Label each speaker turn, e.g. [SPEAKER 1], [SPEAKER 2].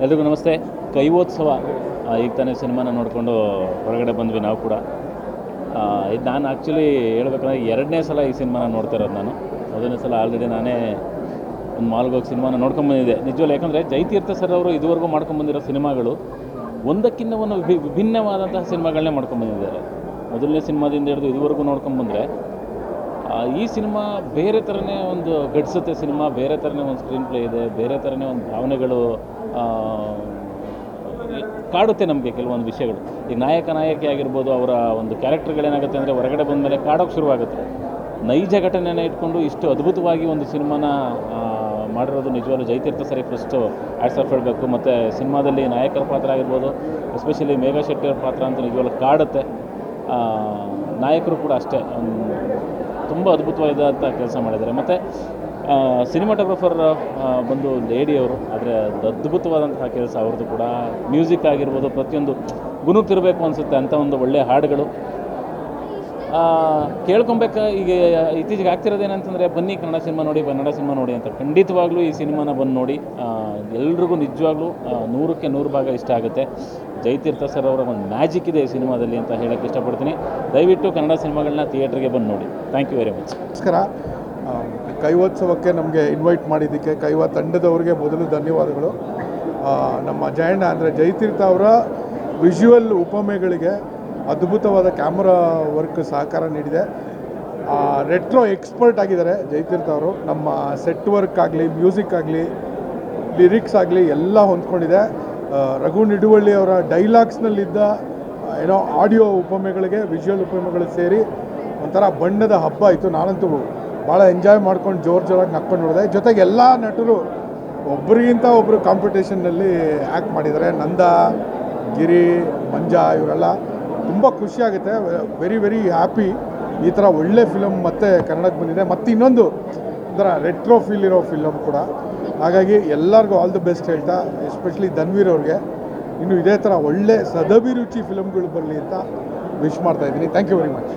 [SPEAKER 1] ಎಲ್ರಿಗೂ ನಮಸ್ತೆ. ಕೈವೋತ್ಸವ ಈಗ ತಾನೇ ಸಿನಿಮಾನ ನೋಡಿಕೊಂಡು ಹೊರಗಡೆ ಬಂದ್ವಿ ನಾವು ಕೂಡ. ಇದು ನಾನು ಆ್ಯಕ್ಚುಲಿ ಹೇಳ್ಬೇಕಂದ್ರೆ ಎರಡನೇ ಸಲ ಈ ಸಿನಿಮಾನ ನೋಡ್ತಾ ಇರೋದು ನಾನು. ಮೊದಲನೇ ಸಲ ಆಲ್ರೆಡಿ ನಾನೇ ಒಂದು ಮಾಲ್ಗೆ ಹೋಗಿ ಸಿನಿಮಾನ ನೋಡ್ಕೊಂಬಂದಿದ್ದೆ ನಿಜವಲ್ಲ ಯಾಕಂದರೆ ಜೈತೀರ್ಥ ಸರ್ ಅವರು ಇದುವರೆಗೂ ಮಾಡ್ಕೊಂಬಂದಿರೋ ಸಿನಿಮಾಗಳು ಒಂದಕ್ಕಿಂತ ಒಂದು ವಿಭಿನ್ನವಾದಂತಹ ಸಿನಿಮಾಗಳನ್ನೇ ಮಾಡ್ಕೊಂಬಂದಿದ್ದಾರೆ ಮೊದಲನೇ ಸಿನಿಮಾದಿಂದ ಹಿಡಿದು ಇದುವರೆಗೂ ನೋಡ್ಕೊಂಬಂದರೆ ಆ, ಈ ಸಿನಿಮಾ ಬೇರೆ ಥರನೇ ಒಂದು ಘಟಿಸುತ್ತೆ ಸಿನಿಮಾ, ಬೇರೆ ಥರನೇ ಒಂದು ಸ್ಕ್ರೀನ್ ಪ್ಲೇ ಇದೆ, ಬೇರೆ ಥರನೇ ಒಂದು ಭಾವನೆಗಳು ಕಾಡುತ್ತೆ ನಮಗೆ ಕೆಲವೊಂದು ವಿಷಯಗಳು. ಈ ನಾಯಕ, ನಾಯಕಿ ಆಗಿರ್ಬೋದು, ಅವರ ಒಂದು ಕ್ಯಾರೆಕ್ಟರ್ಗಳೇನಾಗುತ್ತೆ ಅಂದರೆ ಹೊರಗಡೆ ಬಂದ ಮೇಲೆ ಕಾಡೋಕ್ಕೆ ಶುರುವಾಗುತ್ತೆ. ನೈಜ ಘಟನೆನ ಇಟ್ಕೊಂಡು ಇಷ್ಟು ಅದ್ಭುತವಾಗಿ ಒಂದು ಸಿನಿಮಾನ ಮಾಡಿರೋದು ನಿಜವಾಗ್ಲೂ ಜೈತೀರ್ಥ ಸರಿ ಫಸ್ಟು ಆಟ್ಸ್ ಆಫ್ ಹೇಳಬೇಕು. ಮತ್ತು ಸಿನಿಮಾದಲ್ಲಿ ನಾಯಕರ ಪಾತ್ರ ಆಗಿರ್ಬೋದು ಎಸ್ಪೆಷಲಿ ಮೇಘಾ ಶೆಟ್ಟಿಯವ್ರ ಪಾತ್ರ ಅಂತ ನಿಜವಾಗ್ಲೂ ಕಾಡುತ್ತೆ. ನಾಯಕರು ಕೂಡ ಅಷ್ಟೇ. ತುಂಬ ಅದ್ಭುತವಾದಂಥ ಕೆಲಸ ಮಾಡಿದ್ದಾರೆ. ಮತ್ತು ಸಿನಿಮಾಟೋಗ್ರಫರ್ ಬಂದು ಲೇಡಿ ಅವರು, ಆದರೆ ಅದು ಅದ್ಭುತವಾದಂತಹ ಕೆಲಸ. ಅವ್ರದ್ದು ಕೂಡ ಮ್ಯೂಸಿಕ್ ಆಗಿರ್ಬೋದು, ಪ್ರತಿಯೊಂದು ಗುಣಕ್ಕಿರಬೇಕು ಅನಿಸುತ್ತೆ ಅಂಥ ಒಂದು ಒಳ್ಳೆಯ ಹಾಡುಗಳು. ಕೇಳ್ಕೊಬೇಕ, ಈಗ ಇತ್ತೀಚೆಗೆ ಆಗ್ತಿರೋದೇನಂತಂದರೆ, ಬನ್ನಿ ಕನ್ನಡ ಸಿನಿಮಾ ನೋಡಿ ಕನ್ನಡ ಸಿನಿಮಾ ನೋಡಿ ಅಂತ. ಖಂಡಿತವಾಗ್ಲೂ ಈ ಸಿನಿಮಾನ ಬಂದು ನೋಡಿ. ಎಲ್ರಿಗೂ ನಿಜವಾಗ್ಲೂ ನೂರಕ್ಕೆ ನೂರು ಭಾಗ ಇಷ್ಟ ಆಗುತ್ತೆ. ಜೈತೀರ್ಥ ಸರ್ ಅವರ ಒಂದು ಮ್ಯಾಜಿಕ್ ಇದೆ ಈ ಸಿನಿಮಾದಲ್ಲಿ ಅಂತ ಹೇಳಕ್ಕೆ ಇಷ್ಟಪಡ್ತೀನಿ. ದಯವಿಟ್ಟು ಕನ್ನಡ ಸಿನಿಮಾಗಳನ್ನ ಥಿಯೇಟ್ರಿಗೆ ಬಂದು ನೋಡಿ. ಥ್ಯಾಂಕ್ ಯು ವೆರಿ ಮಚ್
[SPEAKER 2] ನಮಸ್ಕಾರ. ಕೈವೋತ್ಸವಕ್ಕೆ ನಮಗೆ ಇನ್ವೈಟ್ ಮಾಡಿದ್ದಕ್ಕೆ, ಕೈವ ತಂಡದವ್ರಿಗೆ ಮೊದಲು ಧನ್ಯವಾದಗಳು. ನಮ್ಮ ಜಯಣ್ಣ ಅಂದರೆ ಜಯತೀರ್ಥ ಅವರ ವಿಜುವಲ್ ಉಪಮೆಗಳಿಗೆ ಅದ್ಭುತವಾದ ಕ್ಯಾಮ್ರಾ ವರ್ಕ್ ಸಹಕಾರ ನೀಡಿದೆ. ರೆಟ್ರೋ ಎಕ್ಸ್ಪರ್ಟ್ ಆಗಿದ್ದಾರೆ ಜಯತೀರ್ಥ ಅವರು. ನಮ್ಮ ಸೆಟ್ ವರ್ಕ್ ಆಗಲಿ ಮ್ಯೂಸಿಕ್ ಆಗಲಿ ಲಿರಿಕ್ಸ್ ಆಗಲಿ ಎಲ್ಲ ಹೊಂದ್ಕೊಂಡಿದೆ. ರಘು ನಿಡುವಳ್ಳಿ ಅವರ ಡೈಲಾಗ್ಸ್ನಲ್ಲಿದ್ದ ಏನೋ ಆಡಿಯೋ ಉಪಮೆಗಳಿಗೆ ವಿಜುವಲ್ ಉಪಮೆಗಳು ಸೇರಿ ಒಂಥರ ಬಣ್ಣದ ಹಬ್ಬ ಆಯಿತು ನಾನಂತೂ ಭಾಳ ಎಂಜಾಯ್ ಮಾಡ್ಕೊಂಡು ಜೋರು ಜೋರಾಗಿ ನಕ್ಕೊಂಡು ನೋಡಿದೆ. ಜೊತೆಗೆ ಎಲ್ಲ ನಟರು ಒಬ್ಬರಿಗಿಂತ ಒಬ್ಬರು ಕಾಂಪಿಟೇಷನ್ನಲ್ಲಿ ಆ್ಯಕ್ಟ್ ಮಾಡಿದ್ದಾರೆ. ನಂದ, ಗಿರಿ, ಮಂಜ, ಇವರೆಲ್ಲ ತುಂಬ ಖುಷಿಯಾಗುತ್ತೆ. ವೆರಿ ವೆರಿ ಹ್ಯಾಪಿ ಈ ಥರ ಒಳ್ಳೆ ಫಿಲಮ್ ಮತ್ತೆ ಕನ್ನಡಕ್ಕೆ ಬಂದಿದೆ. ಮತ್ತು ಇನ್ನೊಂದು ಒಂಥರ ರೆಟ್ರೋ ಫೀಲ್ ಇರೋ ಫಿಲಮ್ ಕೂಡ. ಹಾಗಾಗಿ ಎಲ್ಲರಿಗೂ ಆಲ್ ದಿ ಬೆಸ್ಟ್ ಹೇಳ್ತಾ ಎಸ್ಪೆಷಲಿ ಧನ್ವೀರ್ ಅವ್ರಿಗೆ. ಇನ್ನು ಇದೇ ಥರ ಒಳ್ಳೆ ಸದಭಿರುಚಿ ಫಿಲಮ್ಗಳು ಬರಲಿ ಅಂತ ವಿಶ್ ಮಾಡ್ತಾ ಇದ್ದೀನಿ. Thank you very much